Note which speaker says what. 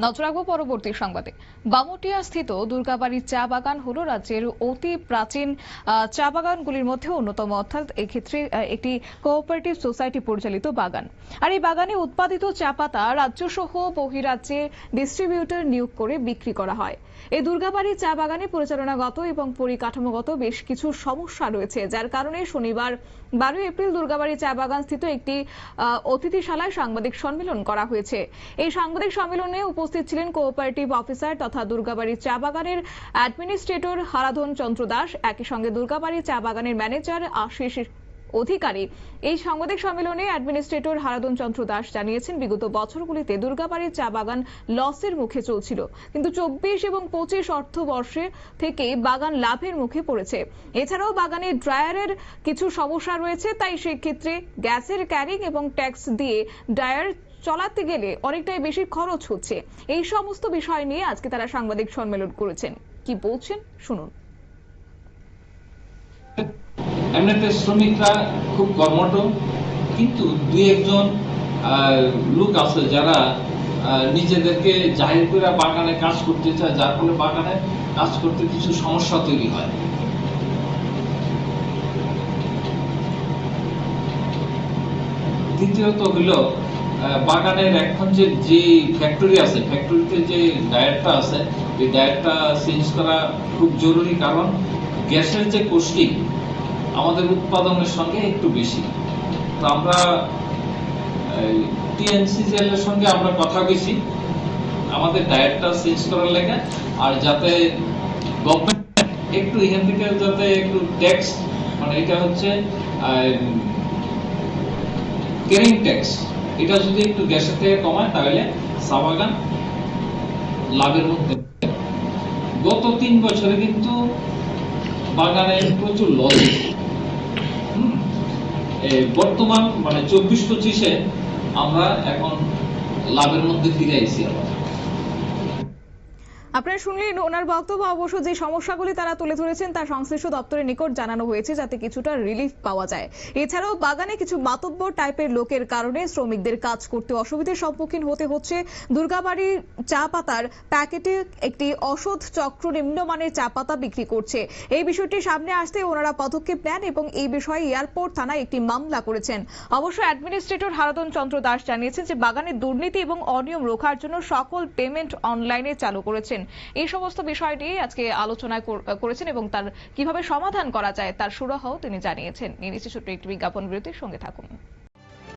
Speaker 1: নজর রাখব পরবর্তী সংবাদে। বামুটিয়া স্থিত দুর্গাবাড়ির চা বাগান হল রাজ্যের অতি প্রাচীন চা বাগানগুলির মধ্যে অন্যতম। অর্থাৎ এক্ষেত্রে একটি কোঅপারেটিভ সোসাইটি পরিচালিত বাগান। আর এই বাগানে উৎপাদিত চা পাতা রাজ্য সহ বহিরাজ্যে ডিস্ট্রিবিউটর নিয়োগ করে বিক্রি করা হয়। এই দুর্গাবাড়ির চা বাগানে পরিচালনাগত এবং পরিকাঠামোগত বেশ কিছু সমস্যা রয়েছে, যার কারণে শনিবার, বারোই এপ্রিল দুর্গাবাড়ি চা বাগান স্থিত একটি অতিথিশালায় সাংবাদিক সম্মেলন করা হয়েছে। এই সাংবাদিক সম্মেলনে উপস্থিত ছিলেন কোঅপারেটিভ অফিসার তথা দুর্গাবাড়ি চা বাগানের অ্যাডমিনিস্ট্রেটর হারাধন চন্দ্র দাস। একই সঙ্গে দুর্গাবাড়ি চা বাগানের ম্যানেজার আশিস অধিকারী। এই সাংবাদিক সম্মেলনে অ্যাডমিনিস্ট্রেটর হারাদন চন্দ্র দাস জানিয়েছেন, বিগত বছরগুলিতে দুর্গাবাড়ির চা বাগান লসের মুখে চলছিল। কিন্তু চব্বিশ এবং পঁচিশ অর্থবর্ষে থেকে বাগান লাভের মুখে পড়েছে। এছাড়াও বাগানে ড্রায়ারের কিছু সমস্যা রয়েছে, তাই সেক্ষেত্রে গ্যাসের ক্যারিং এবং ট্যাক্স দিয়ে ড্রায়ার চলাতে গেলে অনেকটাই বেশি খরচ হচ্ছে। এই সমস্ত বিষয় নিয়ে আজকে তারা সাংবাদিক সম্মেলন করেছেন। কি বলছেন? শুনুন।
Speaker 2: এমনিতে শ্রমিকরা খুব কর্মঠ, কিন্তু দুই একজন লোক আছে যারা নিজেদেরকে জাহির করে বাগানে কাজ করতে চায়। যার ফলে বাগানে কাজ করতে কিছু সমস্যা তৈরি হয়। দ্বিতীয়ত হইল বাগানের এখন যে যে ফ্যাক্টরি আছে ফ্যাক্টরিতে যে ডায়েটটা আছে, এই ডায়েটটা চেঞ্জ করা খুব জরুরি কারণ গ্যাসের যে কোস্টিং আমাদের উৎপাদনের সঙ্গে একটু বেশি। তো আমরা টিএনসিজিএল এর সঙ্গে আমরা কথা বলেছি আমাদের ডায়েটটা চেঞ্জ করার লেগে, আর যাতে গভর্নমেন্ট একটু এখান থেকে যাতে একটু ট্যাক্স মানে এটা হচ্ছে ক্যারিং ট্যাক্স এটা যদি একটু গ্যাসের থেকে কমায়, তাহলে চা বাগান লাভের মধ্যে। গত তিন বছরে কিন্তু বাগানে প্রচুর লস বর্তমান মানে চব্বিশ পঁচিশে আমরা এখন লাভের মধ্যে ফিরে আইছি আবার
Speaker 1: আপনারা শুনলেন ওনার বক্তব্য, অবশ্য যে সমস্যাগুলি তারা তুলে ধরেছেন তা সংশ্লিষ্ট দপ্তরের নিকট জানানো হয়েছে, যাতে কিছুটা রিলিফ পাওয়া যায়। এছাড়াও বাগানে কিছু মাতব্য টাইপের লোকের কারণে শ্রমিকদের কাজ করতে অসুবিধার সম্মুখীন হতে হচ্ছে। দুর্গাবাড়ির চা পাতার প্যাকেটে একটি অসৎ চক্র নিম্নমানের চা পাতা বিক্রি করছে। এই বিষয়টি সামনে আসতে ওনারা পদক্ষেপ নেন এবং এই বিষয়ে এয়ারপোর্ট থানায় একটি মামলা করেছেন। অবশ্য অ্যাডমিনিস্ট্রেটর হারাদন চন্দ্র দাস জানিয়েছেন যে, বাগানে দুর্নীতি এবং অনিয়ম রোখার জন্য সকল পেমেন্ট অনলাইনে চালু করেছেন। এই সমস্ত বিষয়টি আজকে আলোচনা করেছেন এবং তার কীভাবে সমাধান করা যায় তার সুরাহাও তিনি জানিয়েছেন। নিয়ে নিচ্ছে ছোট্ট একটি বিজ্ঞাপন বিরতির সঙ্গে থাকুন।